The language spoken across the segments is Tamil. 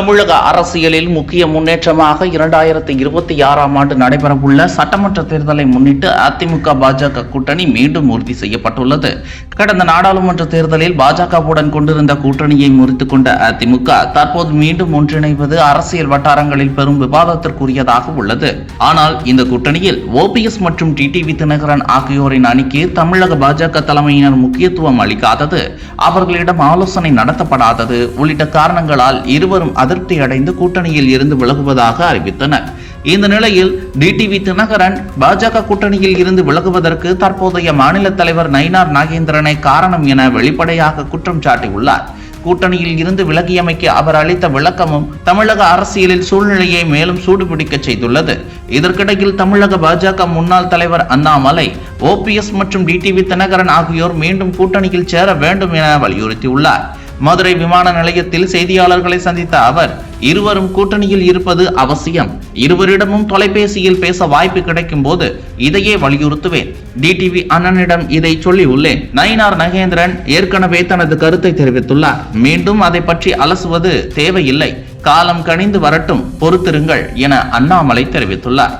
தமிழக அரசியலில் முக்கிய முன்னேற்றமாக இரண்டாயிரத்தி இருபத்தி ஆறாம் ஆண்டு நடைபெறவுள்ள சட்டமன்ற தேர்தலை முன்னிட்டு அதிமுக பாஜக கூட்டணி மீண்டும் உறுதி செய்யப்பட்டுள்ளது. கடந்த நாடாளுமன்ற தேர்தலில் பாஜகவுடன் கொண்டிருந்த கூட்டணியை முறித்துக் கொண்ட அதிமுக தற்போது மீண்டும் ஒன்றிணைவது அரசியல் வட்டாரங்களில் பெரும் விவாதத்திற்குரியதாக உள்ளது. ஆனால் இந்த கூட்டணியில் ஓபிஎஸ் மற்றும் டிடிவி தினகரன் ஆகியோரின் அணிக்கு தமிழக பாஜக தலைமையினர் முக்கியத்துவம் அளிக்காதது அவர்களிடம் ஆலோசனை நடத்தப்படாதது உள்ளிட்ட காரணங்களால் இருவரும் அதிருப்தி அடைந்து கூட்டணியில் இருந்து விலகுவதாக அறிவித்தனர். இந்த நிலையில் டிடிவி தினகரன் பாஜக கூட்டணியில் இருந்து விலகுவதற்கு தற்போதைய மாநில தலைவர் நயினார் நாகேந்திரனை காரணம் என வெளிப்படையாக குற்றம் சாட்டியுள்ளார். கூட்டணியில் இருந்து விலகியமைக்கு அவர் அளித்த விளக்கமும் தமிழக அரசியலில் சூழ்நிலையை மேலும் சூடுபிடிக்க செய்துள்ளது. இதற்கிடையில் தமிழக பாஜக முன்னாள் தலைவர் அண்ணாமலை ஓபிஎஸ் மற்றும் டிடிவி தினகரன் ஆகியோர் மீண்டும் கூட்டணியில் சேர வேண்டும் என வலியுறுத்தியுள்ளார். மதுரை விமான நிலையத்தில் செய்தியாளர்களை சந்தித்த அவர் இருவரும் கூட்டணியில் இருப்பது அவசியம். இருவரிடமும் தொலைபேசியில் பேச வாய்ப்பு கிடைக்கும் போது இதையே வலியுறுத்துவேன். டிடிவி அண்ணனிடம் இதை சொல்லி உள்ளேன் நயினார் நகேந்திரன் ஏற்கனவே தனது கருத்தை தெரிவித்துள்ளார். மீண்டும் அதை பற்றி அலசுவது தேவையில்லை. காலம் கணிந்து வரட்டும் பொறுத்திருங்கள் என அண்ணாமலை தெரிவித்துள்ளார்.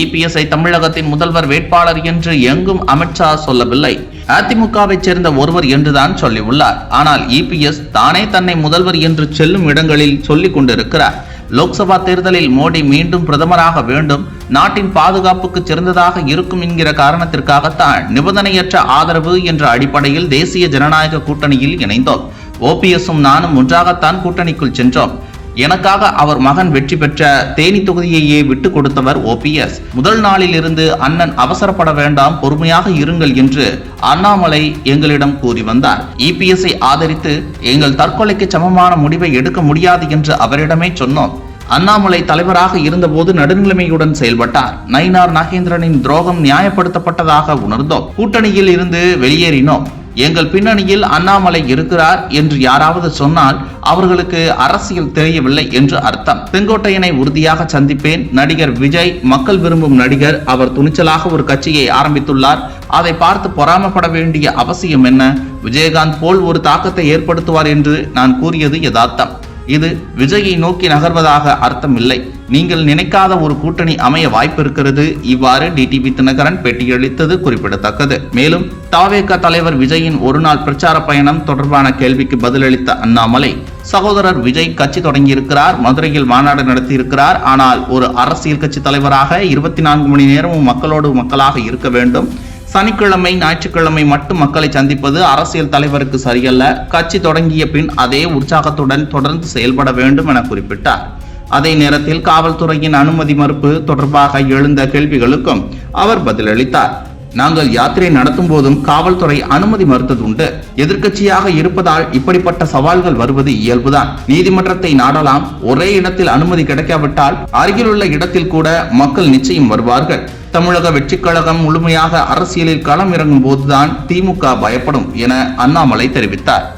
இபிஎஸ்ஐ தமிழகத்தின் முதல்வர் வேட்பாளர் என்று எங்கும் அமித்ஷா சொல்லவில்லை. அதிமுகவை சேர்ந்த ஒருவர் என்றுதான் சொல்லியுள்ளார். ஆனால் இபிஎஸ் தானே தன்னை முதல்வர் என்று செல்லும் இடங்களில் சொல்லிக் கொண்டிருக்கிறார். லோக்சபா தேர்தலில் மோடி மீண்டும் பிரதமராக வேண்டும். நாட்டின் பாதுகாப்புக்கு சிறந்ததாக இருக்கும் என்கிற காரணத்திற்காகத்தான் நிபந்தனையற்ற ஆதரவு என்ற அடிப்படையில் தேசிய ஜனநாயக கூட்டணியில் இணைந்தோம். ஓபிஎஸும் நானும் ஒன்றாகத்தான் கூட்டணிக்குள் சென்றோம். எனக்காக அவர் மகன் வெற்றி பெற்ற தேனி தொகுதியையே விட்டு கொடுத்தவர் ஓபிஎஸ் முதல் நாளில் இருந்து அண்ணன் அவசரப்பட வேண்டாம் பொறுமையாக இருங்கள் என்று அண்ணாமலை எங்களிடம் கூறி வந்தார். இபிஎஸ்ஐ ஆதரித்து எங்கள் தற்கொலைக்கு சமமான முடிவை எடுக்க முடியாது என்று அவரிடமே சொன்னோம். அண்ணாமலை தலைவராக இருந்தபோது நடுநிலைமையுடன் செயல்பட்டார். நயினார் நாகேந்திரனின் துரோகம் நியாயப்படுத்தப்பட்டதாக உணர்ந்தோம். கூட்டணியில் இருந்து வெளியேறினோம். எங்கள் பின்னணியில் அண்ணாமலை இருக்கிறார் என்று யாராவது சொன்னால் அவர்களுக்கு அரசியல் தெரியவில்லை என்று அர்த்தம். செங்கோட்டையனை உறுதியாக சந்திப்பேன். நடிகர் விஜய் மக்கள் விரும்பும் நடிகர் அவர் துணிச்சலாக ஒரு கட்சியை ஆரம்பித்துள்ளார். அதை பார்த்து பொறாமப்பட வேண்டிய அவசியம் என்ன? விஜயகாந்த் போல் ஒரு தாக்கத்தை ஏற்படுத்துவார் என்று நான் கூறியது யதார்த்தம். இது விஜயை நோக்கி நகர்வதாக அர்த்தம் இல்லை நீங்கள் நினைக்காத ஒரு கூட்டணி அமைய வாய்ப்பு இருக்கிறது இவ்வாறு டிடிவி தினகரன் பேட்டியளித்தது குறிப்பிடத்தக்கது. மேலும் தாவேக தலைவர் விஜயின் ஒருநாள் பிரச்சார பயணம் தொடர்பான கேள்விக்கு பதிலளித்த அண்ணாமலை சகோதரர் விஜய் கட்சி தொடங்கியிருக்கிறார் மதுரையில் மாநாடு நடத்தியிருக்கிறார் ஆனால் ஒரு அரசியல் கட்சி தலைவராக இருபத்தி நான்கு மணி நேரமும் மக்களோடு மக்களாக இருக்க வேண்டும். சனிக்கிழமை ஞாயிற்றுக்கிழமை மட்டும் மக்களை சந்திப்பது அரசியல் தலைவருக்கு சரியல்ல. கட்சி தொடங்கிய பின் அதே உற்சாகத்துடன் தொடர்ந்து செயல்பட வேண்டும் என குறிப்பிட்டார். அதே நேரத்தில் காவல்துறையின் அனுமதி மறுப்பு தொடர்பாக எழுந்த கேள்விகளுக்கும் அவர் பதிலளித்தார். நாங்கள் யாத்திரை நடத்தும் போதும் காவல்துறை அனுமதி மறுத்தது உண்டு எதிர்க்கட்சியாக இருப்பதால் இப்படிப்பட்ட சவால்கள் வருவது இயல்புதான். நீதிமன்றத்தை நாடலாம். ஒரே இடத்தில் அனுமதி கிடைக்காவிட்டால் அருகிலுள்ள இடத்தில் கூட மக்கள் நிச்சயம் வருவார்கள். தமிழக வெற்றிக் கழகம் முழுமையாக அரசியலில் களம் இறங்கும் போதுதான் திமுக பயப்படும் என அண்ணாமலை தெரிவித்தார்.